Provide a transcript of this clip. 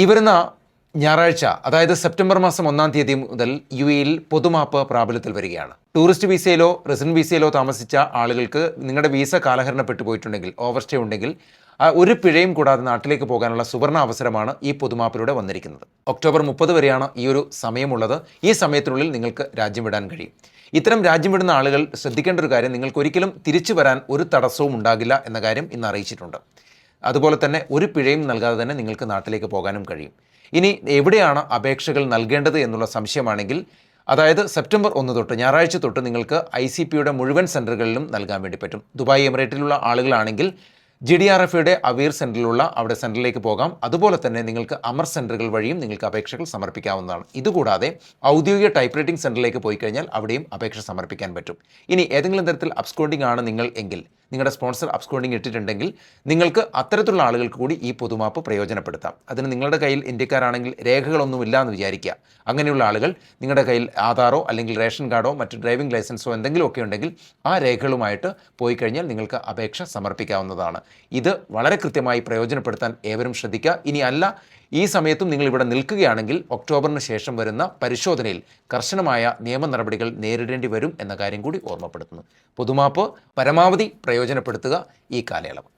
ഈ വരുന്ന ഞായറാഴ്ച അതായത് സെപ്റ്റംബർ മാസം ഒന്നാം തീയതി മുതൽ യു എയിൽ പൊതുമാപ്പ് പ്രാബല്യത്തിൽ വരികയാണ്. ടൂറിസ്റ്റ് വിസയിലോ റെസിഡന്റ് വിസയിലോ താമസിച്ച ആളുകൾക്ക് നിങ്ങളുടെ വീസ കാലഹരണപ്പെട്ടു പോയിട്ടുണ്ടെങ്കിൽ ഓവർ സ്റ്റേ ഉണ്ടെങ്കിൽ ഒരു പിഴയും കൂടാതെ നാട്ടിലേക്ക് പോകാനുള്ള സുവർണ അവസരമാണ് ഈ പൊതുമാപ്പിലൂടെ വന്നിരിക്കുന്നത്. ഒക്ടോബർ മുപ്പത് വരെയാണ് ഈ ഒരു സമയമുള്ളത്. ഈ സമയത്തിനുള്ളിൽ നിങ്ങൾക്ക് രാജ്യം വിടാൻ കഴിയും. ഇത്തരം രാജ്യം വിടുന്ന ആളുകൾ ശ്രദ്ധിക്കേണ്ട ഒരു കാര്യം നിങ്ങൾക്ക് ഒരിക്കലും തിരിച്ചു വരാൻ ഒരു തടസ്സവും ഉണ്ടാകില്ല എന്ന കാര്യം ഇന്ന് അറിയിച്ചിട്ടുണ്ട്. അതുപോലെ തന്നെ ഒരു പിഴയും നൽകാതെ തന്നെ നിങ്ങൾക്ക് നാട്ടിലേക്ക് പോകാനും കഴിയും. ഇനി എവിടെയാണ് അപേക്ഷകൾ നൽകേണ്ടത് എന്നുള്ള സംശയമാണെങ്കിൽ അതായത് സെപ്റ്റംബർ ഒന്ന് തൊട്ട് ഞായറാഴ്ച തൊട്ട് നിങ്ങൾക്ക് ഐ സി പിയുടെ മുഴുവൻ സെന്ററുകളിലും നൽകാൻ വേണ്ടി പറ്റും. ദുബായ് എമിറേറ്റിലുള്ള ആളുകളാണെങ്കിൽ ജി ഡി ആർ എഫിയുടെ അവീർ സെന്ററിലുള്ള അവിടെ സെന്ററിലേക്ക് പോകാം. അതുപോലെ തന്നെ നിങ്ങൾക്ക് അമർ സെന്ററുകൾ വഴിയും നിങ്ങൾക്ക് അപേക്ഷകൾ സമർപ്പിക്കാവുന്നതാണ്. ഇതുകൂടാതെ ഔദ്യോഗിക ടൈപ്പ് റൈറ്റിംഗ് സെന്ററിലേക്ക് പോയി കഴിഞ്ഞാൽ അവിടെയും അപേക്ഷ സമർപ്പിക്കാൻ പറ്റും. ഇനി ഏതെങ്കിലും തരത്തിൽ അബ്സ്കോണ്ടിംഗ് ആണ് നിങ്ങൾ എങ്കിൽ നിങ്ങളുടെ സ്പോൺസർ അപ്സ്കോണ്ടിങ് ഇട്ടിട്ടുണ്ടെങ്കിൽ നിങ്ങൾക്ക് അത്തരത്തിലുള്ള ആളുകൾക്ക് കൂടി ഈ പൊതുമാപ്പ് പ്രയോജനപ്പെടുത്താം. അതിന് നിങ്ങളുടെ കയ്യിൽ ഇന്ത്യക്കാരാണെങ്കിൽ രേഖകളൊന്നുമില്ല എന്ന് വിചാരിക്കുക. അങ്ങനെയുള്ള ആളുകൾ നിങ്ങളുടെ കയ്യിൽ ആധാറോ അല്ലെങ്കിൽ റേഷൻ കാർഡോ മറ്റ് ഡ്രൈവിംഗ് ലൈസൻസോ എന്തെങ്കിലുമൊക്കെ ഉണ്ടെങ്കിൽ ആ രേഖകളുമായിട്ട് പോയി കഴിഞ്ഞാൽ നിങ്ങൾക്ക് അപേക്ഷ സമർപ്പിക്കാവുന്നതാണ്. ഇത് വളരെ കൃത്യമായി പ്രയോജനപ്പെടുത്താൻ ഏവരും ശ്രദ്ധിക്കുക. ഇനി അല്ല ഈ സമയത്തും നിങ്ങൾ ഇവിടെ നിൽക്കുകയാണെങ്കിൽ ഒക്ടോബറിന് ശേഷം വരുന്ന പരിശോധനയിൽ കർശനമായ നിയമ നടപടികൾ നേരിടേണ്ടി വരും എന്ന കാര്യം കൂടി ഓർമ്മപ്പെടുത്തുന്നു. പൊതുമാപ്പ് പരമാവധി പ്രയോജനപ്പെടുത്തുക ഈ കാലയളവ്.